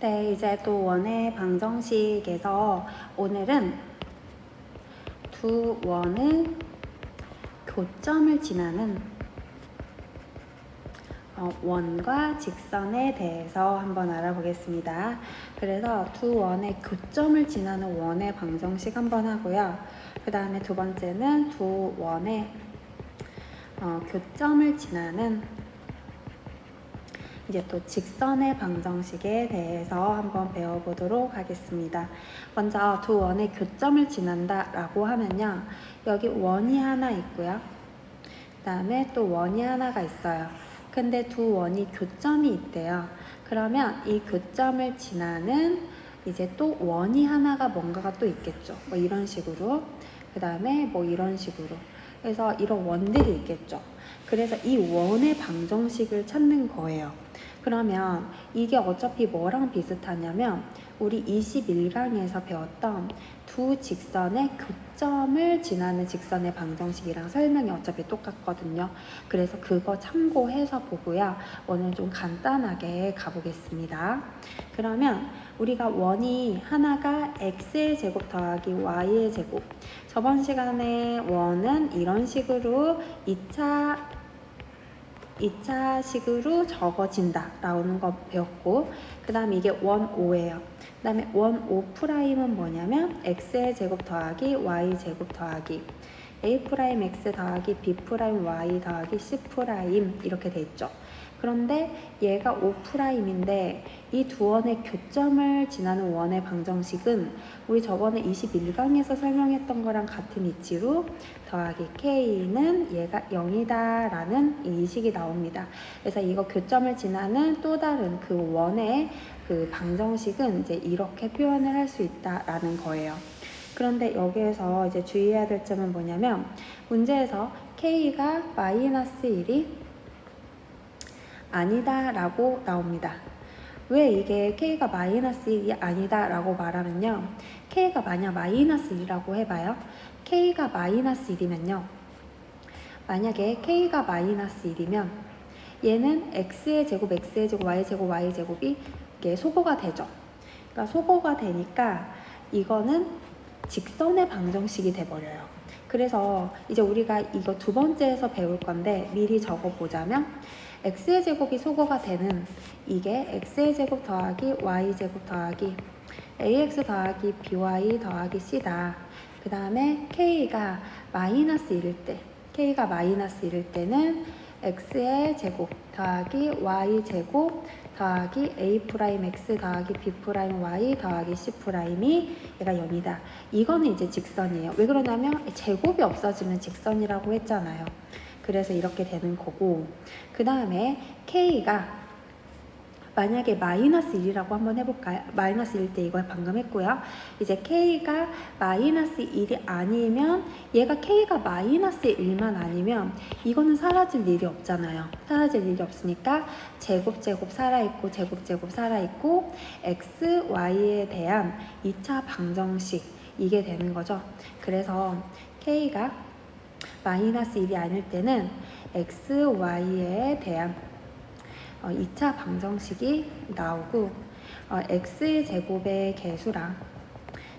네, 이제 또 원의 방정식에서 오늘은 두 원의 교점을 지나는 어, 원과 직선에 대해서 한번 알아보겠습니다. 그래서 두 원의 교점을 지나는 원의 방정식 한번 하고요. 그 다음에 두 번째는 두 원의 어, 교점을 지나는 이제 또 직선의 방정식에 대해서 한번 배워보도록 하겠습니다. 먼저 두 원의 교점을 지난다 라고 하면요. 여기 원이 하나 있고요. 그 다음에 또 원이 하나가 있어요. 근데 두 원이 교점이 있대요. 그러면 이 교점을 지나는 이제 또 원이 하나가 뭔가가 또 있겠죠. 뭐 이런 식으로. 그 다음에 뭐 이런 식으로. 그래서 이런 원들이 있겠죠. 그래서 이 원의 방정식을 찾는 거예요. 그러면 이게 어차피 뭐랑 비슷하냐면 우리 21강에서 배웠던 두 직선의 교점을 지나는 직선의 방정식이랑 설명이 어차피 똑같거든요. 그래서 그거 참고해서 보고요. 오늘 좀 간단하게 가보겠습니다. 그러면 우리가 원이 하나가 x의 제곱 더하기 y의 제곱 저번 시간에 원은 이런 식으로 2차 2차식으로 적어진다 라는 거 배웠고 그 다음에 이게 원 5예요. 그 다음에 원 5 프라임은 뭐냐면 x의 제곱 더하기 y 제곱 더하기 a 프라임 x 더하기 b 프라임 y 더하기 c 프라임 이렇게 돼 있죠 그런데 얘가 5 프라임인데 이 두 원의 교점을 지나는 원의 방정식은 우리 저번에 21강에서 설명했던 거랑 같은 이치로 더하기 k는 얘가 0이다 라는 인식이 나옵니다. 그래서 이거 교점을 지나는 또 다른 그 원의 그 방정식은 이제 이렇게 표현을 할 수 있다라는 거예요. 그런데 여기에서 이제 주의해야 될 점은 뭐냐면 문제에서 k가 마이너스 1이 아니다 라고 나옵니다. 왜 이게 k가 마이너스 1이 아니다 라고 말하면요. k가 만약 마이너스 1이라고 해봐요. k가 마이너스 1이면요. 만약에 k가 마이너스 1이면 얘는 x의 제곱 x의 제곱 y의 제곱 y의 제곱이 이게 소거가 되죠. 그러니까 소거가 되니까 이거는 직선의 방정식이 돼버려요. 그래서 이제 우리가 이거 두 번째에서 배울 건데 미리 적어보자면 x의 제곱이 소거가 되는 이게 x의 제곱 더하기 y 제곱 더하기 ax 더하기 by 더하기 c다. 그 다음에 k가 마이너스 1일 때 k가 마이너스 1일 때는 x의 제곱 더하기 y 제곱 더하기 a 프라임 x 더하기 b 프라임 y 더하기 c 프라임이 얘가 0이다. 이거는 이제 직선이에요. 왜 그러냐면 제곱이 없어지면 직선이라고 했잖아요. 그래서 이렇게 되는 거고 그 다음에 k가 만약에 마이너스 1이라고 한번 해볼까요? 마이너스 1일 때 이걸 방금 했고요. 이제 k가 마이너스 1이 아니면 얘가 k가 마이너스 1만 아니면 이거는 사라질 일이 없잖아요. 사라질 일이 없으니까 제곱 제곱 살아있고 제곱 제곱 살아있고 x, y에 대한 2차 방정식 이게 되는 거죠. 그래서 k가 마이너스 1이 아닐 때는 x, y에 대한 어, 2차 방정식이 나오고 어, x의 제곱의 개수랑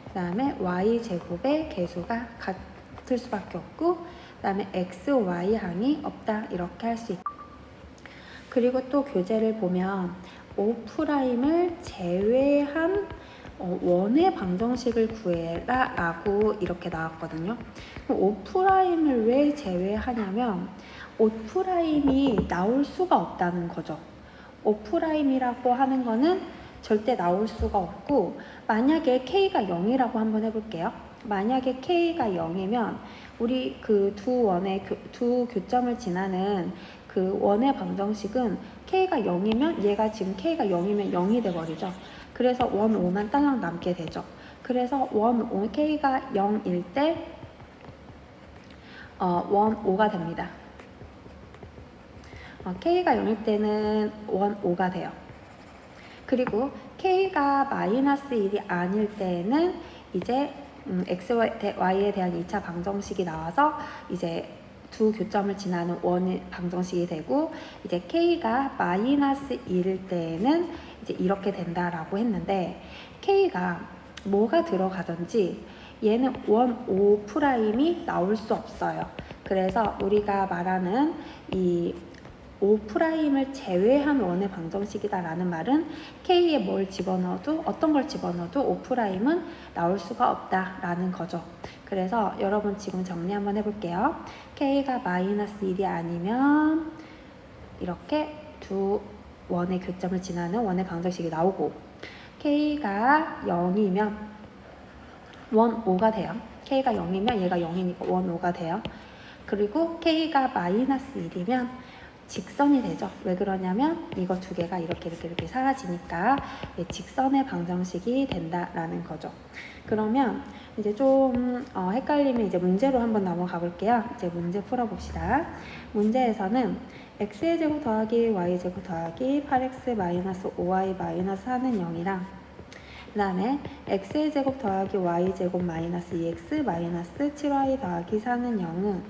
그 다음에 y 제곱의 개수가 같을 수밖에 없고 그 다음에 x, y 항이 없다 이렇게 할 수 있다. 그리고 또 교재를 보면 5'을 제외한 어, 원의 방정식을 구해라 라고 이렇게 나왔거든요. 5'을 왜 제외하냐면 5'이 나올 수가 없다는 거죠. 5'이라고 하는 거는 절대 나올 수가 없고 만약에 k가 0이라고 한번 해볼게요. 만약에 k가 0이면 우리 그 두 원의 교, 두 교점을 지나는 그 원의 방정식은 k가 0이면 얘가 지금 k가 0이면 0이 돼 버리죠. 그래서 원 5만 딸랑 남게 되죠. 그래서 원 5, k가 0일 때 어, 원 5가 됩니다. 어, k가 0일 때는 원 5가 돼요. 그리고 k가 마이너스 1이 아닐 때는 이제 음, x, y에 대한 2차 방정식이 나와서 이제 두 교점을 지나는 원의 방정식이 되고 이제 k가 마이너스 1일 때에는 이제 이렇게 된다라고 했는데 k가 뭐가 들어가든지 얘는 원 5 프라임이 나올 수 없어요. 그래서 우리가 말하는 이 5 프라임을 제외한 원의 방정식이다라는 말은 k에 뭘 집어넣어도 어떤 걸 집어넣어도 5 프라임은 나올 수가 없다라는 거죠. 그래서 여러분 지금 정리 한번 해볼게요. K가 마이너스 1이 아니면 이렇게 두 원의 교점을 지나는 원의 방정식이 나오고 k가 0이면 원 5가 돼요. k가 0이면 얘가 0이니까 원 5가 돼요. 그리고 k가 마이너스 1이면 직선이 되죠. 왜 그러냐면 이거 두 개가 이렇게 이렇게 이렇게 사라지니까 예, 직선의 방정식이 된다라는 거죠. 그러면 이제 좀 어, 헷갈리면 이제 문제로 한번 넘어가 볼게요. 이제 문제 풀어봅시다. 문제에서는 x의 제곱 더하기 y 제곱 더하기 8x 마이너스 5y 마이너스 4는 0이랑 그 다음에 x의 제곱 더하기 y 제곱 마이너스 2x 마이너스 7y 더하기 4는 0은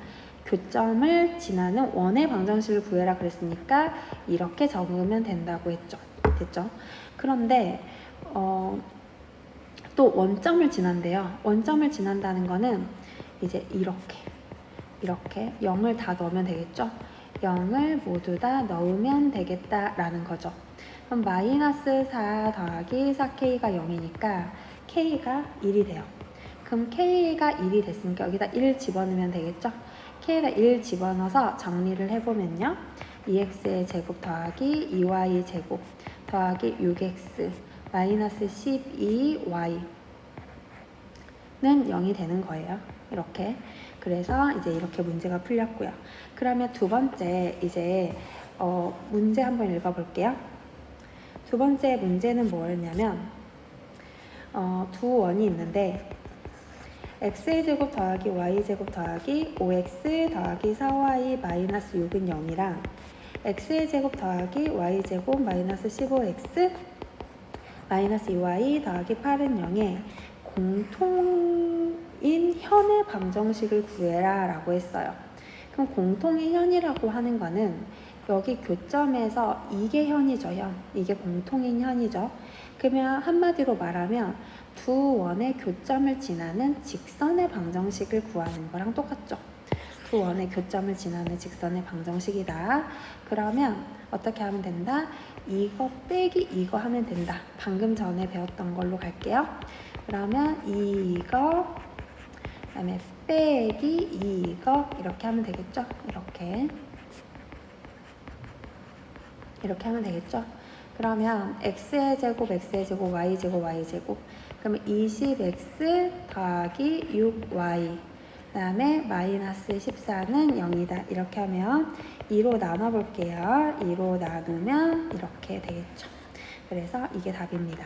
교점을 지나는 원의 방정식을 구해라 그랬으니까 이렇게 적으면 된다고 했죠. 됐죠? 그런데 어, 또 원점을 지난대요. 원점을 지난다는 거는 이제 이렇게 이렇게 0을 다 넣으면 되겠죠? 0을 모두 다 넣으면 되겠다라는 거죠. 그럼 마이너스 4 더하기 4k가 0이니까 k가 1이 돼요. 그럼 k가 1이 됐으니까 여기다 1 집어넣으면 되겠죠? K가 1 집어넣어서 정리를 해보면요. 2x의 제곱 더하기 2y 제곱 더하기 6x 마이너스 12y 는 0이 되는 거예요. 이렇게. 그래서 이제 이렇게 문제가 풀렸고요. 그러면 두 번째 이제 어, 문제 한번 읽어볼게요. 두 번째 문제는 뭐였냐면 어, 두 원이 있는데 x의 제곱 더하기 y 제곱 더하기 5x 더하기 4y 마이너스 6은 0이랑 x의 제곱 더하기 y 제곱 마이너스 15x 마이너스 2y 더하기 8은 0에 공통인 현의 방정식을 구해라 라고 했어요. 그럼 공통의 현이라고 하는 거는 여기 교점에서 이게 현이죠, 현. 이게 공통인 현이죠. 그러면 한마디로 말하면 두 원의 교점을 지나는 직선의 방정식을 구하는 거랑 똑같죠. 두 원의 교점을 지나는 직선의 방정식이다. 그러면 어떻게 하면 된다? 이거 빼기 이거 하면 된다. 방금 전에 배웠던 걸로 갈게요. 그러면 이거 그다음에 빼기 이거 이렇게 하면 되겠죠? 이렇게 이렇게 하면 되겠죠? 그러면 x의 제곱 x의 제곱 y 제곱 y 제곱. 그러면 20x 더하기 6y 그 다음에 마이너스 14는 0이다. 이렇게 하면 2로 나눠 볼게요. 2로 나누면 이렇게 되겠죠. 그래서 이게 답입니다